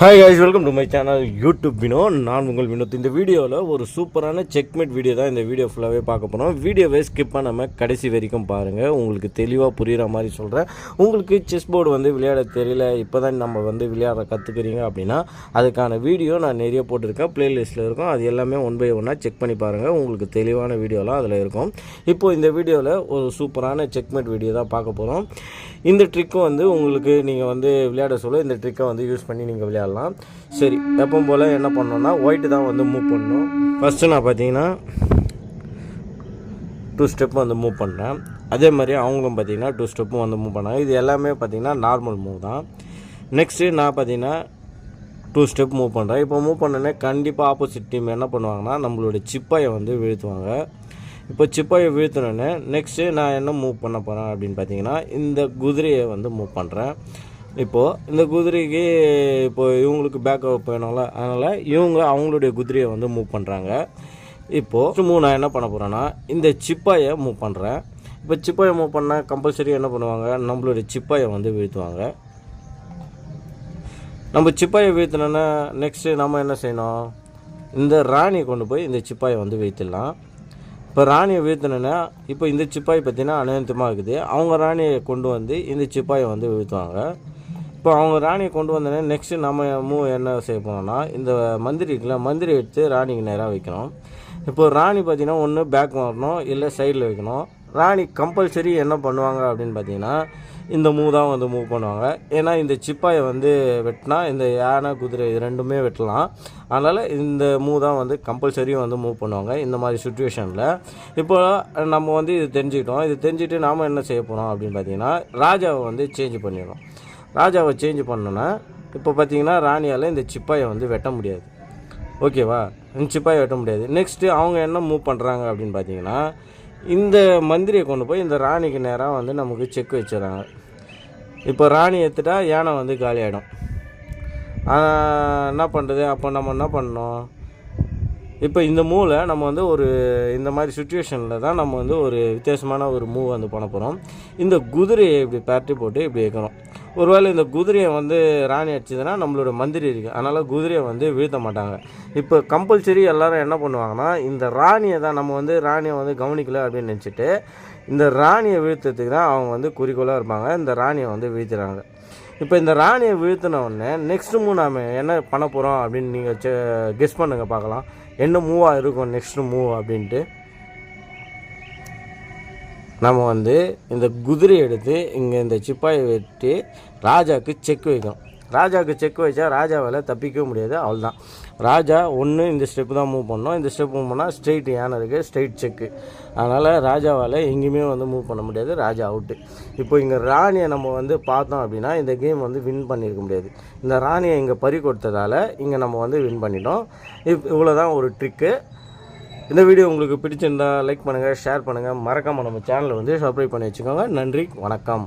Hi hi welcome to my channel YouTube Vino நான் உங்கள் வினோத் இந்த வீடியோவில் ஒரு சூப்பரான செக்மேட் வீடியோ தான் இந்த வீடியோ ஃபுல்லாகவே பார்க்க போகிறோம் வீடியோவை ஸ்கிப் பண்ணாமல் கடைசி வரைக்கும் பாருங்கள் உங்களுக்கு தெளிவாக புரிகிற மாதிரி சொல்கிறேன் உங்களுக்கு செஸ் போர்டு வந்து விளையாட தெரியல இப்போ தான் நம்ம வந்து விளையாட கற்றுக்குறீங்க அப்படின்னா அதுக்கான வீடியோ நான் நிறைய போட்டிருக்கேன். ப்ளேலிஸ்ட்டில் இருக்கும். அது எல்லாமே ஒன் பை ஒன்னாக செக் பண்ணி பாருங்கள் உங்களுக்கு தெளிவான வீடியோலாம் அதில் இருக்கும். இப்போது இந்த வீடியோவில் ஒரு சூப்பரான செக்மேட் வீடியோ தான் பார்க்க போகிறோம் இந்த ட்ரிக்கும் வந்து உங்களுக்கு நீங்கள் வந்து விளையாட சொல்ல இந்த ட்ரிக்கை வந்து யூஸ் பண்ணி நீங்கள் விளையாடலாம். சரி எப்பவும் போல் என்ன பண்ணோன்னா ஒயிட்டு தான் வந்து மூவ் பண்ணணும். ஃபஸ்ட்டு நான் பார்த்தீங்கன்னா டூ ஸ்டெப்பும் வந்து மூவ் பண்ணேன். அதே மாதிரி அவங்களும் பார்த்தீங்கன்னா டூ ஸ்டெப்பும் வந்து மூவ் பண்ணாங்க. இது எல்லாமே பார்த்தீங்கன்னா நார்மல் மூவ் தான். நெக்ஸ்ட்டு நான் பார்த்தீங்கன்னா டூ ஸ்டெப் மூவ் பண்ணுறேன் இப்போ மூவ் பண்ணோன்னே கண்டிப்பாக ஆப்போசிட் டீம் என்ன பண்ணுவாங்கன்னா நம்மளோட சிப்பாயை வந்து வீழ்த்துவாங்க. இப்போ சிப்பாயை வீழ்த்தினோடனே நெக்ஸ்ட்டு நான் என்ன மூவ் பண்ண போகிறேன் அப்படின்னு பார்த்தீங்கன்னா இந்த குதிரையை வந்து மூவ் பண்ணுறேன் இப்போது இந்த குதிரைக்கு இப்போது இவங்களுக்கு பேக்கப் போயிடணும்ல அதனால் இவங்க அவங்களுடைய குதிரையை வந்து மூவ் பண்ணுறாங்க இப்போது மூவ் நான் என்ன பண்ண போகிறேன்னா இந்த சிப்பாயை மூவ் பண்ணுறேன் இப்போ சிப்பாயை மூவ் பண்ணால் கம்பல்சரி என்ன பண்ணுவாங்க? நம்மளுடைய சிப்பாயை வந்து வீழ்த்துவாங்க. நம்ம சிப்பாயை வீழ்த்தினோன்னா நெக்ஸ்ட்டு நம்ம என்ன செய்யணும்? இந்த ராணியை கொண்டு போய் இந்த சிப்பாயை வந்து வீழ்த்திடலாம். இப்போ ராணியை வீழ்த்தினோன்னா இப்போ இந்த சிப்பாய் பார்த்தீங்கன்னா அநியந்தமாக இருக்குது. அவங்க ராணியை கொண்டு வந்து இந்த சிப்பாயை வந்து வீழ்த்துவாங்க. இப்போ அவங்க ராணியை கொண்டு வந்தோடனே நெக்ஸ்ட்டு நம்ம மூவ் என்ன செய்ய போனோம்னா இந்த மந்திரி இருக்குல்ல மந்திரி எடுத்து ராணிக்கு நேராக வைக்கணும். இப்போ ராணி பார்த்தீங்கன்னா ஒன்று பேக் வரணும் இல்லை சைடில் வைக்கணும். ராணி கம்பல்சரி என்ன பண்ணுவாங்க அப்படின்னு பார்த்தீங்கன்னா இந்த மூவ் தான் வந்து மூவ் பண்ணுவாங்க. ஏன்னா இந்த சிப்பாயை வந்து வெட்டினா இந்த யானை குதிரை இது ரெண்டுமே வெட்டலாம். அதனால் இந்த மூவ் தான் வந்து கம்பல்சரியும் வந்து மூவ் பண்ணுவாங்க இந்த மாதிரி சுச்சுவேஷனில் இப்போ நம்ம வந்து இது தெரிஞ்சுக்கிட்டோம். இது தெரிஞ்சுட்டு நாம் என்ன செய்ய போகிறோம் அப்படின்னு பார்த்தீங்கன்னா ராஜாவை வந்து சேஞ்ச் பண்ணிடணும். ராஜாவை சேஞ்ச் பண்ணோன்னா இப்போ பார்த்தீங்கன்னா ராணியால் இந்த சிப்பாயை வந்து வெட்ட முடியாது. ஓகேவா இந்த சிப்பாயை வெட்ட முடியாது. நெக்ஸ்ட்டு அவங்க என்ன மூவ் பண்ணுறாங்க அப்படின்னு பார்த்தீங்கன்னா இந்த மந்திரியை கொண்டு போய் இந்த ராணிக்கு நேராக வந்து நமக்கு செக் வச்சிடறாங்க. இப்போ ராணி எடுத்துட்டா யானை வந்து காலியாகிடும் என்ன பண்ணுறது அப்போ நம்ம என்ன பண்ணோம் இப்போ இந்த மூவில் நம்ம வந்து ஒரு இந்த மாதிரி சுச்சுவேஷனில் தான் நம்ம வந்து ஒரு வித்தியாசமான ஒரு மூவ் வந்து பண்ண போகிறோம் இந்த குதிரையை இப்படி பரட்டி போட்டு இப்படி வைக்கணும் ஒருவேளை இந்த குதிரையை வந்து ராணி அடிச்சதுன்னா நம்மளோட மந்திரி இருக்குது அதனால் குதிரையை வந்து வீழ்த்த மாட்டாங்க. இப்போ கம்பல்சரி எல்லாரும் என்ன பண்ணுவாங்கன்னா இந்த ராணியை தான் நம்ம வந்து ராணியை வந்து கவனிக்கல அப்படின்னு நினச்சிட்டு இந்த ராணியை வீழ்த்துறதுக்கு தான் அவங்க வந்து குறிக்கோளாக இருப்பாங்க. இந்த ராணியை வந்து வீழ்த்துறாங்க. இப்போ இந்த ராணியை வீழ்த்தின உடனே நெக்ஸ்ட் மூவ் நாம் என்ன பண்ண போகிறோம் அப்படின்னு நீங்கள் கெஸ் பண்ணுங்கள் பார்க்கலாம். என்ன மூவாக இருக்கும் நெக்ஸ்ட் மூவ் அப்படின்ட்டு. நம்ம வந்து இந்த குதிரை எடுத்து இங்கே இந்த சிப்பாயை வெட்டி ராஜாவுக்கு செக் வைக்கணும். ராஜாவுக்கு செக் வச்சா ராஜாவால் தப்பிக்க முடியாது அவ்வளோதான் ராஜா ஒன்று இந்த ஸ்டெப்பு தான் மூவ் பண்ணோம் இந்த ஸ்டெப் மூவ் பண்ணால் ஸ்ட்ரெயிட் யானை இருக்குது ஸ்ட்ரெயிட் செக்கு அதனால் ராஜாவால் எங்கேயுமே வந்து மூவ் பண்ண முடியாது ராஜா அவுட்டு இப்போ இங்கே ராணியை நம்ம வந்து பார்த்தோம் அப்படின்னா இந்த கேம் வந்து வின் பண்ணியிருக்க முடியாது. இந்த ராணியை இங்கே பறி கொடுத்ததால் இங்கே நம்ம வந்து வின் பண்ணிட்டோம். இப் இவ்வளோ தான் ஒரு ட்ரிக்கு இந்த வீடியோ உங்களுக்கு பிடிச்சிருந்தா லைக் பண்ணுங்கள் ஷேர் பண்ணுங்கள் மறக்காமல் நம்ம சேனலை வந்து சப்ஸ்கிரைப் பண்ணி வச்சுக்கோங்க. நன்றி வணக்கம்.